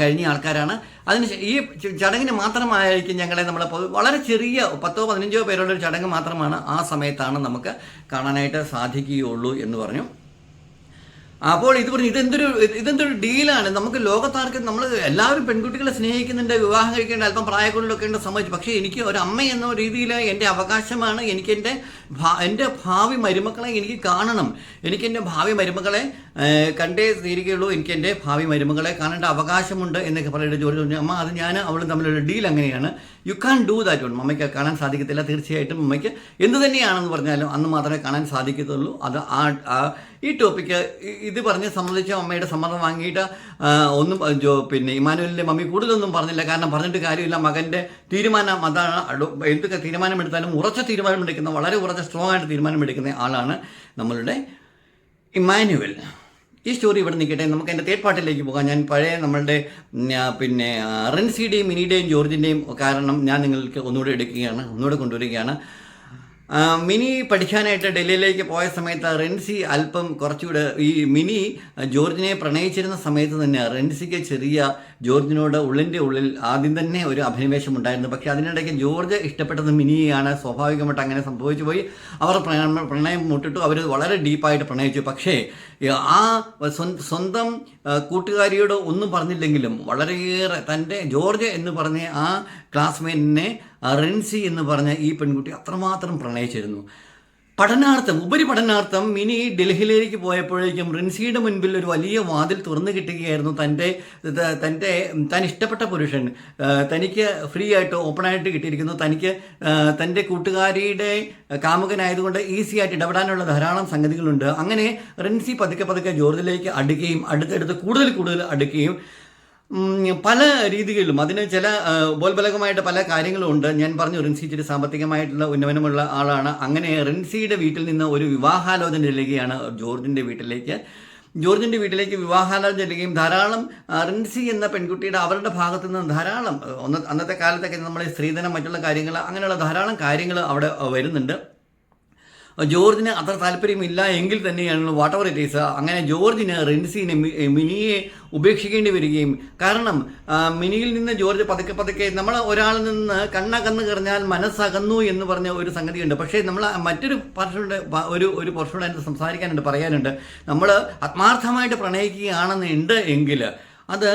Speaker 1: കഴിഞ്ഞ ആൾക്കാരാണ്. അതിന് ഈ ചടങ്ങിന് മാത്രമായിരിക്കും ഞങ്ങളെ നമ്മൾ വളരെ ചെറിയ പത്തോ പതിനഞ്ചോ പേരുടെ ഒരു ചടങ്ങ് മാത്രമാണ് ആ സമയത്താണ് നമുക്ക് കാണാനായിട്ട് സാധിക്കുകയുള്ളൂ എന്ന് പറഞ്ഞു. അപ്പോൾ ഇത് പറഞ്ഞു ഇതെന്തൊരു ഇതെന്തൊരു ഡീലാണ് നമുക്ക് ലോകത്താർക്ക് നമ്മൾ എല്ലാവരും പെൺകുട്ടികളെ സ്നേഹിക്കുന്നുണ്ട് വിവാഹം കഴിക്കേണ്ട അല്പം പ്രായക്കുള്ളിലൊക്കെ ഉണ്ട് സമ്മതിച്ചു പക്ഷേ എനിക്ക് ഒരു അമ്മ എന്ന രീതിയിൽ എന്റെ അവകാശമാണ് എനിക്ക് എന്റെ എന്റെ ഭാവി മരുമക്കളെ എനിക്ക് കാണണം. എനിക്ക് എന്റെ ഭാവി മരുമക്കളെ കണ്ടേ തീരുകയുള്ളൂ എനിക്ക് എന്റെ ഭാവി മരുമകളെ കാണേണ്ട അവകാശമുണ്ട് എന്നൊക്കെ പറയുന്നത് ജോലി പറഞ്ഞു. അമ്മ അത് ഞാൻ അവളും തമ്മിലൊരു ഡീൽ അങ്ങനെയാണ്. You can do that one അമ്മയ്ക്ക് കാണാൻ സാധിക്കത്തില്ല തീർച്ചയായിട്ടും അമ്മയ്ക്ക് എന്ത് തന്നെയാണെന്ന് പറഞ്ഞാലും അന്ന് മാത്രമേ കാണാൻ സാധിക്കത്തുള്ളൂ. അത് ആ- ഈ ടോപ്പിക്ക് ഇത് പറഞ്ഞ് സംബന്ധിച്ച അമ്മയുടെ സമ്മതം വാങ്ങിയിട്ട് ഒന്നും പിന്നെ ഇമാനുവലിന്റെ മമ്മി കൂടുതലൊന്നും പറഞ്ഞില്ല. കാരണം പറഞ്ഞിട്ട് കാര്യമില്ല. മകന്റെ തീരുമാനം അതാണ്. എന്തൊക്കെ തീരുമാനമെടുത്താലും ഉറച്ച തീരുമാനമെടുക്കുന്ന വളരെ ഉറച്ച സ്ട്രോങ് ആയിട്ട് തീരുമാനമെടുക്കുന്ന ആളാണ് നമ്മളുടെ ഇമാനുവൽ ഈ സ്റ്റോറി ഇവിടെ നിൽക്കട്ടെ. നമുക്ക് എന്റെ തേർഡ് പാർട്ടിലേക്ക് പോകാം. ഞാൻ പഴയ നമ്മളുടെ പിന്നെ റൻസിയുടെയും മിനിയുടെയും ജോർജിന്റെയും കാരണം ഞാൻ നിങ്ങൾക്ക് ഒന്നുകൂടെ എടുക്കുകയാണ് ഒന്നുകൂടെ കൊണ്ടുവരികയാണ്. മിനി പഠിക്കാനായിട്ട് ഡൽഹിയിലേക്ക് പോയ സമയത്ത് റെൻസി അല്പം കുറച്ചുകൂടെ ഈ മിനി ജോർജിനെ പ്രണയിച്ചിരുന്ന സമയത്ത് തന്നെ റെൻസിക്ക് ചെറിയ ജോർജിനോട് ഉള്ളിന്റെ ഉള്ളിൽ ആദ്യം തന്നെ ഒരു അഭിനിവേശം ഉണ്ടായിരുന്നു പക്ഷേ അതിനിടയ്ക്ക് ജോർജ് ഇഷ്ടപ്പെട്ടത് മിനിയാണ് സ്വാഭാവികമായിട്ട് അങ്ങനെ സംഭവിച്ചു പോയി അവർ പ്രണയം മുട്ടിട്ടു. അവർ വളരെ ഡീപ്പായിട്ട് പ്രണയിച്ചു. പക്ഷേ ആ സ്വ- സ്വന്തം കൂട്ടുകാരിയോട് ഒന്നും പറഞ്ഞില്ലെങ്കിലും വളരെയേറെ തന്റെ ജോർജ് എന്ന് പറഞ്ഞ ആ ക്ലാസ്മേറ്റിനെ റിൻസി എന്ന് പറഞ്ഞ ഈ പെൺകുട്ടി അത്രമാത്രം പ്രണയിച്ചിരുന്നു. പഠനാർത്ഥം ഉപരിപഠനാർത്ഥം മിനി ഡൽഹിയിലേക്ക് പോയപ്പോഴേക്കും റിൻസിയുടെ മുൻപിൽ ഒരു വലിയ വാതിൽ തുറന്നു കിട്ടുകയായിരുന്നു തന്റെ തന്റെ താൻ ഇഷ്ടപ്പെട്ട പുരുഷൻ. തനിക്ക് ഫ്രീ ആയിട്ട് ഓപ്പണായിട്ട് കിട്ടിയിരിക്കുന്നു. തനിക്ക് തന്റെ കൂട്ടുകാരിയുടെ കാമുകനായതുകൊണ്ട് ഈസി ആയിട്ട് ഇടപെടാനുള്ള ധാരാളം സംഗതികളുണ്ട്. അങ്ങനെ റിൻസി പതുക്കെ പതുക്കെ ജോർജിലേക്ക് അടുക്കുകയും അടുത്തടുത്ത് കൂടുതൽ കൂടുതൽ അടുക്കുകയും പല രീതികളിലും അതിന് ചില ബോൽബലകമായിട്ട് പല കാര്യങ്ങളും ഉണ്ട് ഞാൻ പറഞ്ഞു റിൻസി ഇച്ചിരി സാമ്പത്തികമായിട്ടുള്ള ഉന്നമനമുള്ള ആളാണ്. അങ്ങനെ റിൻസിയുടെ വീട്ടിൽ നിന്ന് ഒരു വിവാഹാലോചന ചെല്ലുകയാണ് ജോർജിന്റെ വീട്ടിലേക്ക്. ജോർജിന്റെ വീട്ടിലേക്ക് വിവാഹാലോചന ചെല്ലുകയും ധാരാളം റിൻസി എന്ന പെൺകുട്ടിയുടെ അവരുടെ ഭാഗത്തു നിന്ന് ധാരാളം അന്നത്തെ കാലത്തൊക്കെ നമ്മൾ സ്ത്രീധനം മറ്റുള്ള കാര്യങ്ങൾ അങ്ങനെയുള്ള ധാരാളം കാര്യങ്ങൾ അവിടെ വരുന്നുണ്ട്. ജോർജിന് അത്ര താല്പര്യമില്ല എങ്കിൽ തന്നെയാണ് വാട്ട് എവർ ഇറ്റ് ഈസ് അങ്ങനെ ജോർജിന് റിൻസിനെ മിനിയെ ഉപേക്ഷിക്കേണ്ടി വരികയും. കാരണം മിനിയിൽ നിന്ന് ജോർജ് പതുക്കെ പതുക്കെ നമ്മൾ ഒരാളിൽ നിന്ന് കണ്ണകന്ന് കറിഞ്ഞാൽ മനസ്സകന്നു എന്ന് പറഞ്ഞ ഒരു സംഗതിയുണ്ട്. പക്ഷേ നമ്മൾ മറ്റൊരു പോർഷനുടെ ഒരു ഒരു പർഷനോട് അതിന് സംസാരിക്കാനുണ്ട് പറയാനുണ്ട്. നമ്മൾ ആത്മാർത്ഥമായിട്ട് പ്രണയിക്കുകയാണെന്നുണ്ട് എങ്കിൽ അത്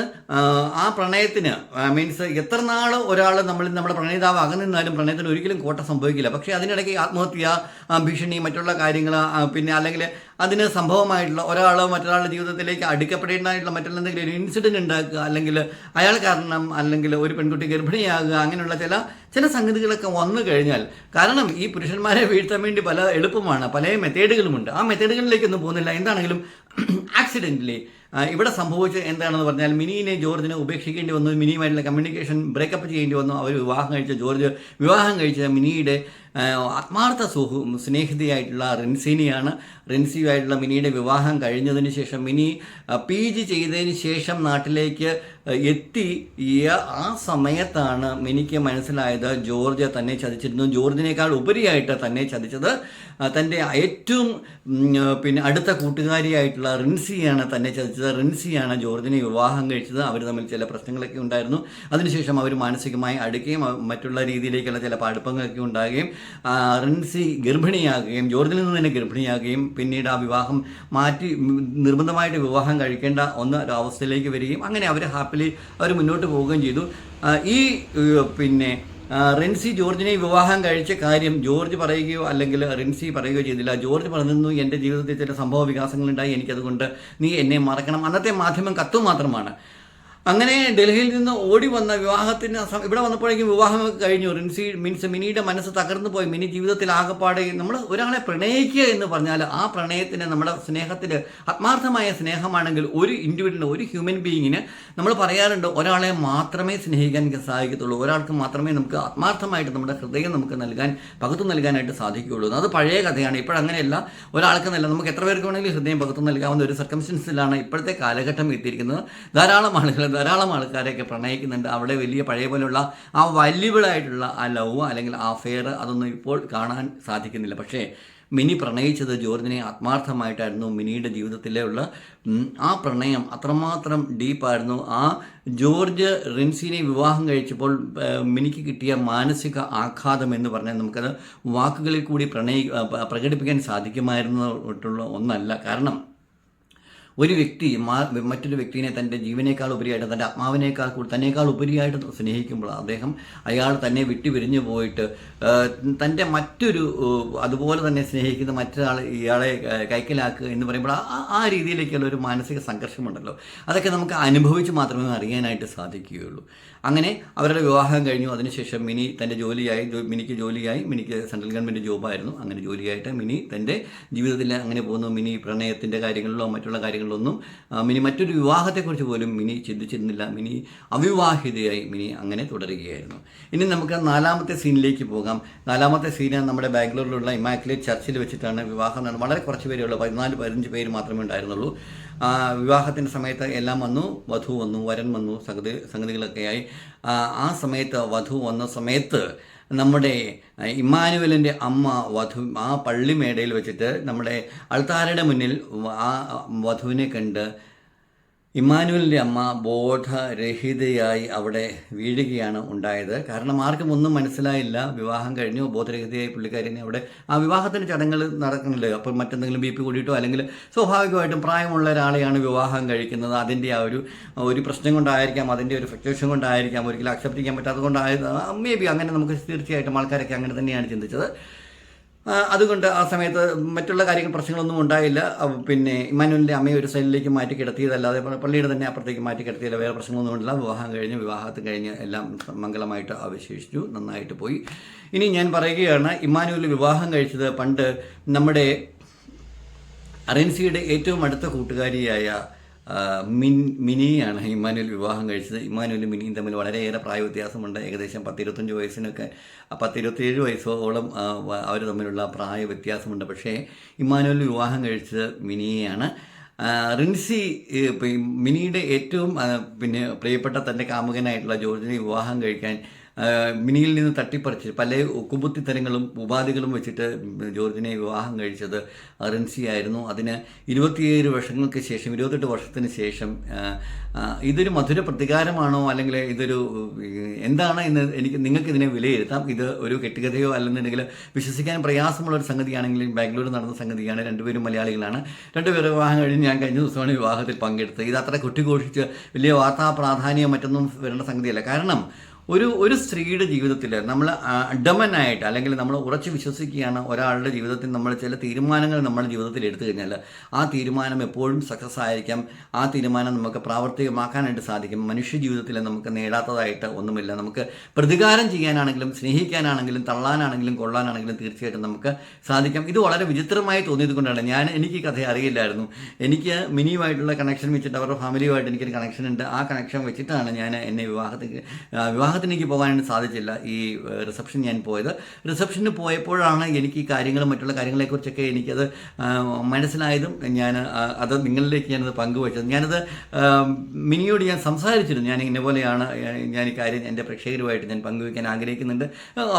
Speaker 1: ആ, പ്രണയത്തിന് മീൻസ് എത്ര നാൾ ഒരാൾ നമ്മൾ നമ്മുടെ പ്രണയിതാവ് അകന്നിരുന്നാലും പ്രണയത്തിന് ഒരിക്കലും കോട്ട സംഭവിക്കില്ല. പക്ഷേ അതിനിടയ്ക്ക് ആത്മഹത്യ ഭീഷണി മറ്റുള്ള കാര്യങ്ങൾ പിന്നെ അല്ലെങ്കിൽ അതിന് സംഭവമായിട്ടുള്ള ഒരാൾ മറ്റൊരാളുടെ ജീവിതത്തിലേക്ക് അടുക്കപ്പെടേണ്ടതായിട്ടുള്ള മറ്റുള്ള ഒരു ഇൻസിഡന്റ് ഉണ്ടാക്കുക അല്ലെങ്കിൽ അയാൾ കാരണം അല്ലെങ്കിൽ ഒരു പെൺകുട്ടി ഗർഭിണിയാകുക അങ്ങനെയുള്ള ചില ചില സംഗതികളൊക്കെ വന്നു കഴിഞ്ഞാൽ കാരണം ഈ പുരുഷന്മാരെ വീഴ്ത്താൻ വേണ്ടി പല എളുപ്പമാണ് പല മെത്തേഡുകളുമുണ്ട് ആ മെത്തേഡുകളിലേക്കൊന്നും പോകുന്നില്ല. എന്താണെങ്കിലും ആക്സിഡന്റലി ഇവിടെ സംഭവിച്ചത് എന്താണെന്ന് പറഞ്ഞാൽ മിനിനെ ജോർജിനെ ഉപേക്ഷിക്കേണ്ടി വന്നു മിനിയുമായിട്ടുള്ള കമ്മ്യൂണിക്കേഷൻ ബ്രേക്കപ്പ് ചെയ്യേണ്ടി വന്നു. അവർ വിവാഹം കഴിച്ച ജോർജ് വിവാഹം കഴിച്ച മിനിയുടെ ആത്മാർത്ഥ സുഹു സ്നേഹിതയായിട്ടുള്ള റിൻസിനെയാണ്. റിൻസിയുമായിട്ടുള്ള മിനിയുടെ വിവാഹം കഴിഞ്ഞതിന് ശേഷം മിനി പി ജി ചെയ്തതിന് ശേഷം നാട്ടിലേക്ക് എത്തി ആ സമയത്താണ് മിനിക്ക് മനസ്സിലായത് ജോർജ് തന്നെ ചതിച്ചിരുന്നു. ജോർജിനേക്കാൾ ഉപരിയായിട്ട് തന്നെ ചതിച്ചത് തന്റെ ഏറ്റവും പിന്നെ അടുത്ത കൂട്ടുകാരിയായിട്ടുള്ള റിൻസിയാണ് തന്നെ ചതിച്ചത്. റിൻസിയാണ് ജോർജിനെ വിവാഹം കഴിച്ചത്. അവർ തമ്മിൽ ചില പ്രശ്നങ്ങളൊക്കെ ഉണ്ടായിരുന്നു. അതിനുശേഷം അവർ മാനസികമായി അടുക്കുകയും മറ്റുള്ള രീതിയിലേക്കുള്ള ചില പാടുപ്പങ്ങളൊക്കെ ഉണ്ടാകുകയും റിൻസി ഗർഭിണിയാകുകയും ജോർജിൽ നിന്ന് തന്നെ ഗർഭിണിയാകുകയും പിന്നീട് ആ വിവാഹം മാറ്റി നിർബന്ധമായിട്ട് വിവാഹം കഴിക്കേണ്ട ഒന്ന് ഒരു അവസ്ഥയിലേക്ക് വരികയും അങ്ങനെ അവർ ഹാപ്പിലി അവർ മുന്നോട്ട് പോവുകയും ചെയ്തു. ഈ പിന്നെ റിൻസി ജോർജിനെ വിവാഹം കഴിച്ച കാര്യം ജോർജ് പറയുകയോ അല്ലെങ്കിൽ റിൻസി പറയുകയോ ചെയ്തില്ല. ജോർജ് പറഞ്ഞു എന്റെ ജീവിതത്തിൽ ചില സംഭവ വികാസങ്ങളുണ്ടായി എനിക്കതുകൊണ്ട് നീ എന്നെ മറക്കണം. അന്നത്തെ മാധ്യമം കത്തു മാത്രമാണ്. അങ്ങനെ ഡൽഹിയിൽ നിന്ന് ഓടി വന്ന വിവാഹത്തിന് ഇവിടെ വന്നപ്പോഴേക്കും വിവാഹം കഴിഞ്ഞു. റിൻസി മീൻസ് മിനിയുടെ മനസ്സ് തകർന്നു പോയി. മിനി ജീവിതത്തിൽ ആകെപ്പാടെ നമ്മൾ ഒരാളെ പ്രണയിക്കുക എന്ന് പറഞ്ഞാൽ ആ പ്രണയത്തിന് നമ്മുടെ സ്നേഹത്തിൽ ആത്മാർത്ഥമായ സ്നേഹമാണെങ്കിൽ ഒരു ഇൻഡിവിജ്വലിന് ഒരു ഹ്യൂമൻ ബീയിങ്ങിന് നമ്മൾ പറയാറുണ്ട് ഒരാളെ മാത്രമേ സ്നേഹിക്കാൻ സാധിക്കത്തുള്ളൂ. ഒരാൾക്ക് മാത്രമേ നമുക്ക് ആത്മാർത്ഥമായിട്ട് നമ്മുടെ ഹൃദയം നമുക്ക് നൽകാൻ പകുത്തു നൽകാനായിട്ട് സാധിക്കുകയുള്ളൂ. അത് പഴയ കഥയാണ്. ഇപ്പോഴങ്ങനെയല്ല. ഒരാൾക്ക് നല്ല നമുക്ക് എത്ര പേർക്ക് വേണമെങ്കിലും ഹൃദയം പകുത്തു നൽകാവുന്ന ഒരു സർക്കംസ്റ്റൻസിലാണ് ഇപ്പോഴത്തെ കാലഘട്ടം എത്തിയിരിക്കുന്നത്. ധാരാളം ആളുകൾ ധാരാളം ആൾക്കാരെയൊക്കെ പ്രണയിക്കുന്നുണ്ട്. അവിടെ വലിയ പഴയ പോലെയുള്ള ആ വല്യബിളായിട്ടുള്ള ആ ലവ് അല്ലെങ്കിൽ ആ ഫെയർ അതൊന്നും ഇപ്പോൾ കാണാൻ സാധിക്കുന്നില്ല. പക്ഷേ മിനി പ്രണയിച്ചത് ജോർജിനെ ആത്മാർത്ഥമായിട്ടായിരുന്നു മിനിയുടെ ജീവിതത്തിലേ ഉള്ള ആ പ്രണയം അത്രമാത്രം ഡീപ്പായിരുന്നു ആ ജോർജ് റിൻസിനെ വിവാഹം കഴിച്ചപ്പോൾ മിനിക്ക് കിട്ടിയ മാനസിക ആഘാതം എന്ന് പറഞ്ഞാൽ നമുക്കത് വാക്കുകളിൽ കൂടി പ്രണയി പ്രകടിപ്പിക്കാൻ സാധിക്കുമായിരുന്നിട്ടുള്ള ഒന്നല്ല. കാരണം ഒരു വ്യക്തി മറ്റൊരു വ്യക്തിനെ തന്റെ ജീവനേക്കാൾ ഉപരിയായിട്ട് തന്റെ ആത്മാവിനേക്കാൾ കൂടി തന്നേക്കാൾ ഉപരിയായിട്ട് സ്നേഹിക്കുമ്പോൾ അദ്ദേഹം അയാൾ തന്നെ വിട്ടുപിരിഞ്ഞു പോയിട്ട് തന്റെ മറ്റൊരു അതുപോലെ തന്നെ സ്നേഹിക്കുന്ന മറ്റൊരാൾ ഇയാളെ കൈക്കലാക്കുക എന്ന് പറയുമ്പോൾ ആ ആ രീതിയിലേക്കുള്ള ഒരു മാനസിക സംഘർഷമുണ്ടല്ലോ. അതൊക്കെ നമുക്ക് അനുഭവിച്ച് മാത്രമേ അറിയാനായിട്ട് സാധിക്കുകയുള്ളൂ. അങ്ങനെ അവരുടെ വിവാഹം കഴിഞ്ഞു. അതിനുശേഷം മിനി തന്റെ ജോലിയായി മിനിക്ക് ജോലിയായി. മിനിക്ക് സെൻട്രൽ ഗവൺമെന്റ് ജോബായിരുന്നു. അങ്ങനെ ജോലിയായിട്ട് മിനി തന്റെ ജീവിതത്തിൽ അങ്ങനെ പോകുന്നു. മിനി പ്രണയത്തിന്റെ കാര്യങ്ങളിലോ മറ്റുള്ള കാര്യങ്ങളിലൊന്നും മിനി മറ്റൊരു വിവാഹത്തെക്കുറിച്ച് പോലും മിനി ചിന്തിച്ചിരുന്നില്ല. മിനി അവിവാഹിതയായി മിനി അങ്ങനെ തുടരുകയായിരുന്നു. ഇനി നമുക്ക് നാലാമത്തെ സീനിലേക്ക് പോകാം. നാലാമത്തെ സീന് നമ്മുടെ ബാംഗ്ലൂരിലുള്ള ഇമാക്കുലേറ്റ് ചർച്ചിൽ വെച്ചിട്ടാണ് വിവാഹം നടന്നത്. വളരെ കുറച്ച് പേരേ ഉള്ളൂ. പതിനാല് പതിനഞ്ച് പേര് മാത്രമേ ഉണ്ടായിരുന്നുള്ളൂ. വിവാഹത്തിന്റെ സമയത്ത് എല്ലാം വന്നു വധു വന്നു വരൻ വന്നു സംഗതി സംഗതികളൊക്കെയായി ആ, സമയത്ത് വധു വന്ന സമയത്ത് നമ്മുടെ ഇമ്മാനുവലിന്റെ അമ്മ വധു ആ പള്ളിമേടയിൽ വെച്ചിട്ട് നമ്മുടെ അൾത്താരയുടെ മുന്നിൽ ആ വധുവിനെ കണ്ട് ഇമ്മാനുവലിന്റെ അമ്മ ബോധരഹിതയായി അവിടെ വീഴുകയാണ് ഉണ്ടായത്. കാരണം ആർക്കും ഒന്നും മനസ്സിലായില്ല. വിവാഹം കഴിഞ്ഞു. ബോധരഹിതയായി പുള്ളിക്കാരിനെ അവിടെ ആ വിവാഹത്തിന്റെ ചടങ്ങുകൾ നടക്കുന്നില്ല അപ്പോൾ മറ്റെന്തെങ്കിലും ബി പി കൂടിയിട്ടോ അല്ലെങ്കിൽ സ്വാഭാവികമായിട്ടും പ്രായമുള്ള ഒരാളെയാണ് വിവാഹം കഴിക്കുന്നത്. അതിന്റെ ആ ഒരു ഒരു പ്രശ്നം കൊണ്ടായിരിക്കാം അതിന്റെ ഒരു ഫ്ലക്ച്വേഷൻ കൊണ്ടായിരിക്കാം ഒരിക്കലും അക്സെപ്റ്റ് ചെയ്യാൻ പറ്റാത്തത് കൊണ്ടായത് മേ ബി അങ്ങനെ നമുക്ക് തീർച്ചയായിട്ടും ആൾക്കാരൊക്കെ അങ്ങനെ തന്നെയാണ് ചിന്തിച്ചത്. അതുകൊണ്ട് ആ സമയത്ത് മറ്റുള്ള കാര്യങ്ങൾ പ്രശ്നങ്ങളൊന്നും ഉണ്ടായില്ല. പിന്നെ ഇമ്മാനുവലിന്റെ അമ്മയെ ഒരു സൈഡിലേക്ക് മാറ്റി കിടത്തിയതല്ലാതെ പള്ളിയുടെ തന്നെ അപ്പുറത്തേക്ക് മാറ്റി കിടത്തിയില്ല വേറെ പ്രശ്നങ്ങളൊന്നും ഉണ്ടല്ല വിവാഹം കഴിഞ്ഞ് വിവാഹത്തിൽ കഴിഞ്ഞ് എല്ലാം മംഗളമായിട്ട് അവശേഷിച്ചു. നന്നായിട്ട് പോയി. ഇനി ഞാൻ പറയുകയാണ് ഇമ്മാനുവൽ വിവാഹം കഴിച്ചത് പണ്ട് നമ്മുടെ അറൻസിയുടെ ഏറ്റവും അടുത്ത കൂട്ടുകാരിയായ മിൻ മിനിയാണ് ഇമ്മാനുവൽ വിവാഹം കഴിച്ചത്. ഇമ്മാനുവലും മിനിയും തമ്മിൽ വളരെയേറെ പ്രായ വ്യത്യാസമുണ്ട് ഏകദേശം പത്തിരുപത്തഞ്ച് വയസ്സിനൊക്കെ പത്തിരുപത്തിയേഴ് വയസ്സോളം അവർ തമ്മിലുള്ള പ്രായ വ്യത്യാസമുണ്ട് പക്ഷേ ഇമ്മാനുവൽ വിവാഹം കഴിച്ചത് മിനിയെയാണ്. ആ, റിൻസി മിനിയുടെ ഏറ്റവും പിന്നെ പ്രിയപ്പെട്ട തന്റെ കാമുകനായിട്ടുള്ള ജോർജിനെ വിവാഹം കഴിക്കാൻ മിനിയിൽ നിന്ന് തട്ടിപ്പറിച്ച് പല കുമ്പുത്തിത്തരങ്ങളും ഉപാധികളും വെച്ചിട്ട് ജോർജിനെ വിവാഹം കഴിച്ചത് റിൻസി ആയിരുന്നു. അതിന് ഇരുപത്തിയേഴ് വർഷങ്ങൾക്ക് ശേഷം ഇരുപത്തെട്ട് വർഷത്തിന് ശേഷം ഇതൊരു മധുര പ്രതികാരമാണോ അല്ലെങ്കിൽ ഇതൊരു എന്താണ് എന്ന് എനിക്ക് നിങ്ങൾക്ക് ഇതിനെ വിലയിരുത്താം. ഇത് ഒരു കെട്ടുകഥയോ അല്ലെന്നുണ്ടെങ്കിൽ വിശ്വസിക്കാൻ പ്രയാസമുള്ള ഒരു സംഗതിയാണെങ്കിലും ബാംഗ്ലൂർ നടന്ന സംഗതിയാണ്. രണ്ടുപേരും മലയാളികളാണ്. രണ്ടുപേരും വിവാഹം കഴിഞ്ഞ് ഞാൻ കഴിഞ്ഞ ദിവസമാണ് വിവാഹത്തിൽ പങ്കെടുത്തത്. ഇത് അത്ര കുട്ടിഘോഷിച്ച് വലിയ വാർത്താ പ്രാധാന്യം മറ്റൊന്നും വരേണ്ട സംഗതിയല്ല. കാരണം ഒരു ഒരു സ്ത്രീയുടെ ജീവിതത്തിൽ നമ്മൾ അഡമനായിട്ട് അല്ലെങ്കിൽ നമ്മൾ ഉറച്ചു വിശ്വസിക്കുകയാണ് ഒരാളുടെ ജീവിതത്തിൽ നമ്മൾ ചില തീരുമാനങ്ങൾ നമ്മുടെ ജീവിതത്തിൽ എടുത്തു കഴിഞ്ഞാൽ ആ തീരുമാനം എപ്പോഴും സക്സസ് ആയിരിക്കാം. ആ തീരുമാനം നമുക്ക് പ്രാവർത്തികമാക്കാനായിട്ട് സാധിക്കും. മനുഷ്യ ജീവിതത്തിൽ നമുക്ക് നേടാത്തതായിട്ട് ഒന്നുമില്ല. നമുക്ക് പ്രതികാരം ചെയ്യാനാണെങ്കിലും സ്നേഹിക്കാനാണെങ്കിലും തള്ളാനാണെങ്കിലും കൊള്ളാനാണെങ്കിലും തീർച്ചയായിട്ടും നമുക്ക് സാധിക്കാം. ഇത് വളരെ വിചിത്രമായി തോന്നിയത് കൊണ്ടാണ്. ഞാൻ എനിക്ക് കഥ അറിയില്ലായിരുന്നു. എനിക്ക് മിനിയുമായിട്ടുള്ള കണക്ഷൻ വെച്ചിട്ട് അവരുടെ ഫാമിലിയുമായിട്ട് എനിക്കൊരു കണക്ഷൻ ഉണ്ട്. ആ കണക്ഷൻ വെച്ചിട്ടാണ് ഞാൻ എന്നെ വിവാഹത്തിൽ ആ, വിവാഹത്തിന് എനിക്ക് പോകാനായിട്ട് സാധിച്ചില്ല. ഈ റിസപ്ഷൻ ഞാൻ പോയത്. റിസപ്ഷന് പോയപ്പോഴാണ് എനിക്ക് ഈ കാര്യങ്ങളും മറ്റുള്ള കാര്യങ്ങളെക്കുറിച്ചൊക്കെ എനിക്കത് മനസ്സിലായതും ഞാൻ അത് നിങ്ങളിലേക്ക് ഞാനത് പങ്കുവച്ചത്. ഞാനത് മിനിയോട് ഞാൻ സംസാരിച്ചിരുന്നു. ഞാൻ ഇന്ന പോലെയാണ് ഞാൻ ഈ കാര്യം എന്റെ പ്രേക്ഷകരുമായിട്ട് ഞാൻ പങ്കുവയ്ക്കാൻ ആഗ്രഹിക്കുന്നുണ്ട്.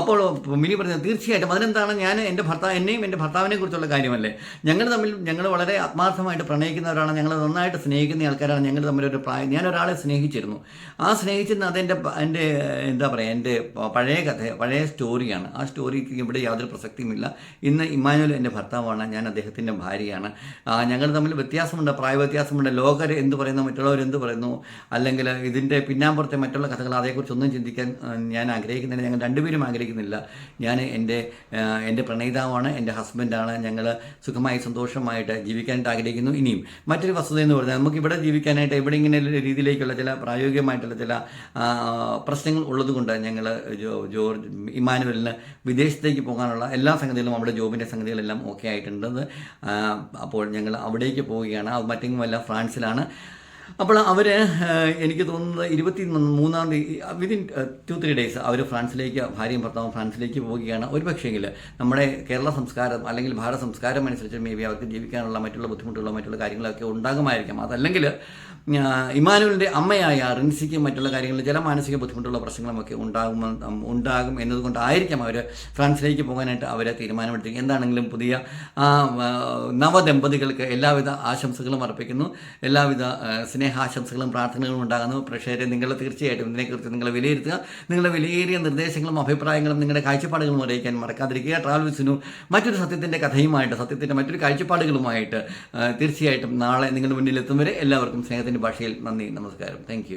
Speaker 1: അപ്പോൾ മിനി പറഞ്ഞത് തീർച്ചയായിട്ടും അതിനെന്താണ്? ഞാൻ എന്റെ ഭർത്താവ് എന്നെയും എന്റെ ഭർത്താവിനെ കുറിച്ചുള്ള കാര്യമല്ലേ? ഞങ്ങൾ തമ്മിൽ ഞങ്ങൾ വളരെ ആത്മാർത്ഥമായിട്ട് പ്രണയിക്കുന്നവരാണ്. ഞങ്ങൾ നന്നായിട്ട് സ്നേഹിക്കുന്ന ആൾക്കാരാണ്. ഞങ്ങൾ തമ്മിലൊരു പ്രായം ഞാൻ ഒരാളെ സ്നേഹിച്ചിരുന്നു. ആ സ്നേഹിച്ചിരുന്ന അതെന്റെ എന്റെ എന്താ പറയുക എന്റെ പഴയ കഥ പഴയ സ്റ്റോറിയാണ്. ആ സ്റ്റോറിക്ക് ഇവിടെ യാതൊരു പ്രസക്തിയുമില്ല. ഇന്ന് ഇമ്മാനുവൽ എന്റെ ഭർത്താവാണ് ഞാൻ അദ്ദേഹത്തിന്റെ ഭാര്യയാണ്. ഞങ്ങൾ തമ്മിൽ വ്യത്യാസമുണ്ട് പ്രായ വ്യത്യാസമുണ്ട് ലോകർ എന്ത് പറയുന്നു മറ്റുള്ളവർ എന്ത് പറയുന്നു അല്ലെങ്കിൽ ഇതിന്റെ പിന്നാമ്പുറത്തെ മറ്റുള്ള കഥകൾ അതേക്കുറിച്ചൊന്നും ചിന്തിക്കാൻ ഞാൻ ആഗ്രഹിക്കുന്നില്ല. ഞങ്ങൾ രണ്ടുപേരും ആഗ്രഹിക്കുന്നില്ല. ഞാൻ എന്റെ എന്റെ പ്രണയിതാവാണ് എന്റെ ഹസ്ബൻഡാണ്. ഞങ്ങൾ സുഖമായി സന്തോഷമായിട്ട് ജീവിക്കാനായിട്ട് ആഗ്രഹിക്കുന്നു. ഇനിയും മറ്റൊരു വസ്തുത എന്ന് പറഞ്ഞാൽ നമുക്ക് ഇവിടെ ജീവിക്കാനായിട്ട് ഇവിടെ ഇങ്ങനെ രീതിയിലേക്കുള്ള ചില പ്രായോഗികമായിട്ടുള്ള ചില ആ, പ്രശ്നങ്ങൾ ഉള്ളതുകൊണ്ട് ഞങ്ങൾ ജോർജ് ഇമാനുവലിന് വിദേശത്തേക്ക് പോകാനുള്ള എല്ലാ സംഗതികളും അവിടെ ജോബിന്റെ സംഗതികളെല്ലാം ഓക്കെ ആയിട്ടുണ്ട്. അപ്പോൾ ഞങ്ങൾ അവിടേക്ക് പോവുകയാണ്. അത് മറ്റെങ്ങുമല്ല ഫ്രാൻസിലാണ്. അപ്പോൾ അവർ എനിക്ക് തോന്നുന്നത് ഇരുപത്തി മൂന്നാം തീയതി വിതിൻ ടു ത്രീ ഡേയ്സ് അവർ ഫ്രാൻസിലേക്ക് ഭാര്യയും ഭർത്താവും ഫ്രാൻസിലേക്ക് പോവുകയാണ്. ഒരു പക്ഷേങ്കിൽ നമ്മുടെ കേരള സംസ്കാരം അല്ലെങ്കിൽ ഭാരത സംസ്കാരം അനുസരിച്ച് മേ ബി അവർക്ക് ജീവിക്കാനുള്ള മറ്റുള്ള ബുദ്ധിമുട്ടുള്ള മറ്റുള്ള കാര്യങ്ങളൊക്കെ ഉണ്ടാകുമായിരിക്കാം. അതല്ലെങ്കിൽ ഇമാനുവലിന്റെ അമ്മയായ റിൻസിക്കും മറ്റുള്ള കാര്യങ്ങളിൽ ചില മാനസിക ബുദ്ധിമുട്ടുള്ള പ്രശ്നങ്ങളുമൊക്കെ ഉണ്ടാകും ഉണ്ടാകും എന്നതുകൊണ്ടായിരിക്കാം അവർ ഫ്രാൻസിലേക്ക് പോകാനായിട്ട് അവരെ തീരുമാനമെടുത്തത്. എന്താണെങ്കിലും പുതിയ നവദമ്പതികൾക്ക് എല്ലാവിധ ആശംസകളും അർപ്പിക്കുന്നു. എല്ലാവിധ ആ, സ്നേഹാശംസകളും പ്രാർത്ഥനകളും ഉണ്ടാകുന്നു. പ്രേക്ഷകരെ നിങ്ങൾ തീർച്ചയായിട്ടും ഇതിനെക്കുറിച്ച് നിങ്ങൾ വിലയിരുത്തുക. നിങ്ങളുടെ വിലയേറിയ നിർദ്ദേശങ്ങളും അഭിപ്രായങ്ങളും നിങ്ങളുടെ കാഴ്ചപ്പാടുകളും അറിയിക്കാൻ മറക്കാതിരിക്കുക. ട്രാവൽ വിസിനു മറ്റൊരു സത്യത്തിന്റെ കഥയുമായിട്ട് സത്യത്തിന്റെ മറ്റൊരു കാഴ്ചപ്പാടുകളുമായിട്ട് തീർച്ചയായിട്ടും നാളെ നിങ്ങളുടെ മുന്നിൽ എത്തും വരെ എല്ലാവർക്കും സ്നേഹത്തിന്റെ ഭാഷയിൽ നന്ദി നമസ്കാരം. താങ്ക്